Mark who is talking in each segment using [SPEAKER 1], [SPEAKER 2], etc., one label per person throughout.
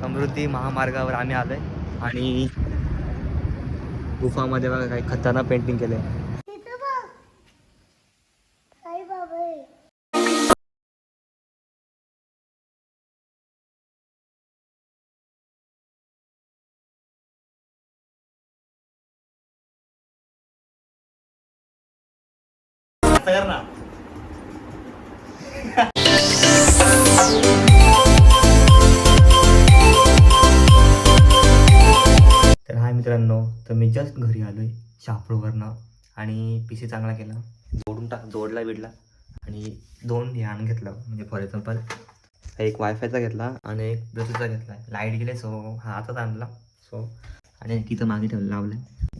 [SPEAKER 1] समृद्धी महामार्गावर आम्ही आलोय आणि गुफामध्ये बघा काही खतरनाक पेंटिंग केलंय. तर हाय मित्रांनो तर मी जस्ट घरी आलोय शहापूरवरनं आणि पी सी चांगला केला. जोडून टाक जोडला बिडला. आणि दोन ह्यान घेतलं म्हणजे फॉर एक्झाम्पल एक वायफायचा घेतला आणि एक ब्लूटूथचा घेतला. लाइट गेले सो हा आताच आणला. सो आणि तिथं मागे ठेवलं लावलं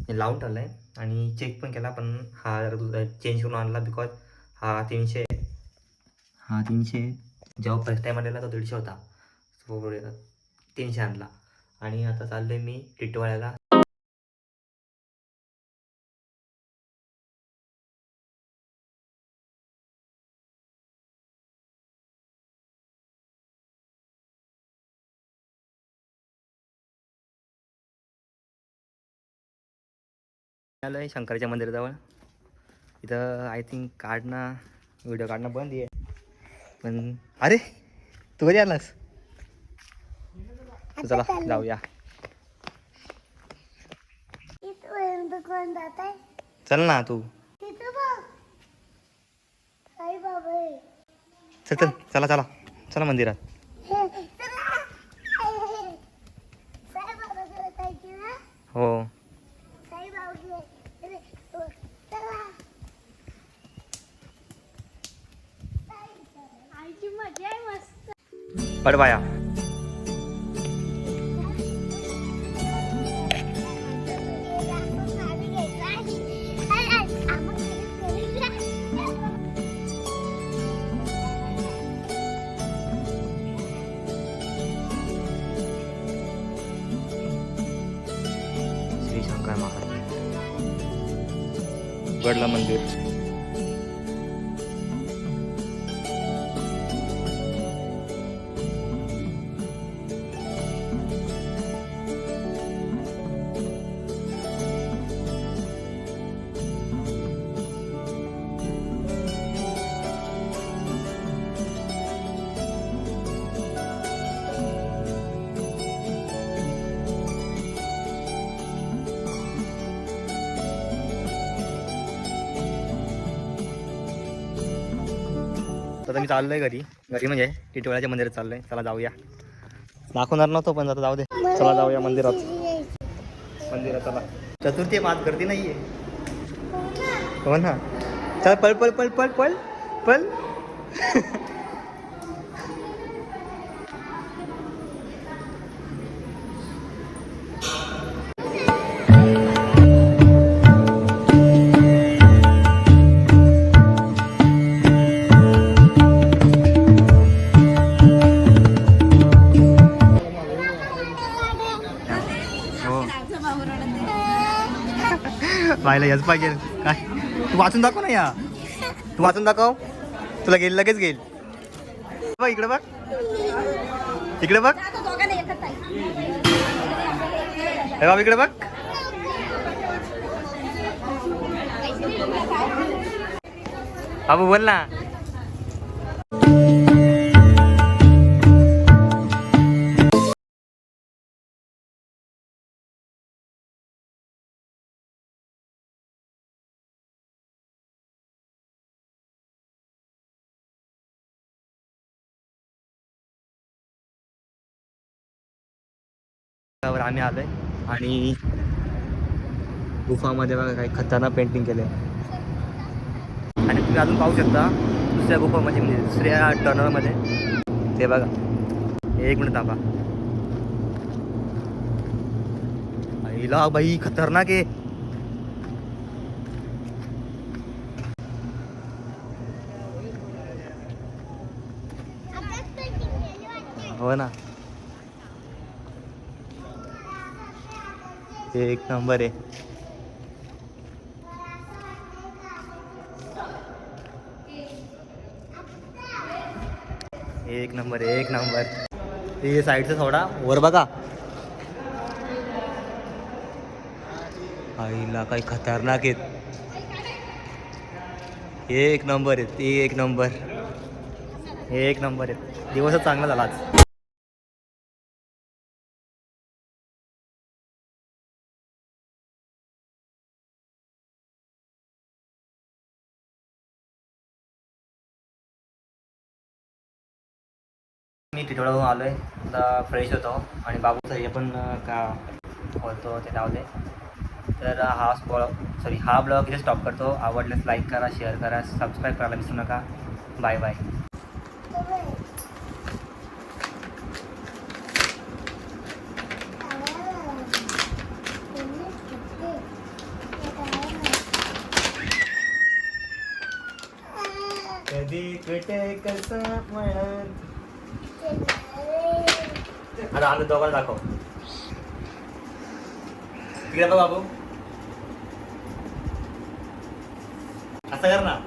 [SPEAKER 1] लावून ठेवला आहे आणि चेक पण केला पण हा चेंज करून आणला बिकॉज हा तीनशे हा तीनशे जेव्हा फर्स्ट टाईम आलेला तो दीडशे होता. सो तीनशे आणला. आणि आता चाललोय मी टिटवाळ्याला. आलोय शंकराच्या मंदिराजवळ. इथं आय थिंक काढणं व्हिडिओ काढणं बंद आहे. पण अरे तू कधी आलास? चला जाऊया.
[SPEAKER 2] आहे?
[SPEAKER 1] चल ना तू.
[SPEAKER 2] आहे.
[SPEAKER 1] चल चला चला. चला मंदिरात
[SPEAKER 2] हे, चला. साईबाबाकडे जायचं ना
[SPEAKER 1] हो
[SPEAKER 2] साईबाबाकडे अरे, हो, चला. आईची मजा आहे मस्त
[SPEAKER 1] पड बाया श्री शंकर महाराज. गडला मंदिर. आता मी चाललोय घरी. घरी म्हणजे टिटोळ्याच्या मंदिरात चाललोय. चला जाऊया. दाखवणार नव्हतो पण आता जाऊ दे. चला जाऊया मंदिरात. मंदिरात चला. चतुर्थी मात गर्दी नाहीये. हो ना. चल पळ पळ पळ पळ पळ. पळ. पाहिलं याच पाहिजे. काय? तू वाचून दाखव ना या. तू वाचून दाखव. तुला गेल लगेच गेल. बघ इकडे बघ. इकडे बघ. हे बाबा इकडे बघ. बाबू बोल ना. आम्ही आलोय. आणि गुफामध्ये बघा काही खतरनाक पेंटिंग केले आणि तुम्ही अजून पाहू शकता दुसऱ्या गुफामध्ये म्हणजे दुसऱ्या टनलमध्ये ते बघा. एक मिनिट थांबा. हिला बाई खतरनाक आहे. हो ना. एक नंबर आहे. एक नंबर एक नंबर. ते साईडचा थोडा वर बघा. आईला काही खतरनाक आहेत. एक नंबर आहेत एक नंबर. एक नंबर आहेत. दिवसच चांगला झाला आज. मी टिटोळावरून आलो आहे आता फ्रेश होतो. आणि बाबू सर हे पण का बोलतो ते लावले तर हा ब्लॉग सॉरी हा ब्लॉग इथे स्टॉप करतो. आवडल्यास लाईक करा शेअर करा सबस्क्राईब करायला विसरू नका. बाय बाय कधी कुठे कसं म्हणत? आता आम्ही दोघांना दाखव. तिकडे बघ बाबू. असं कर ना.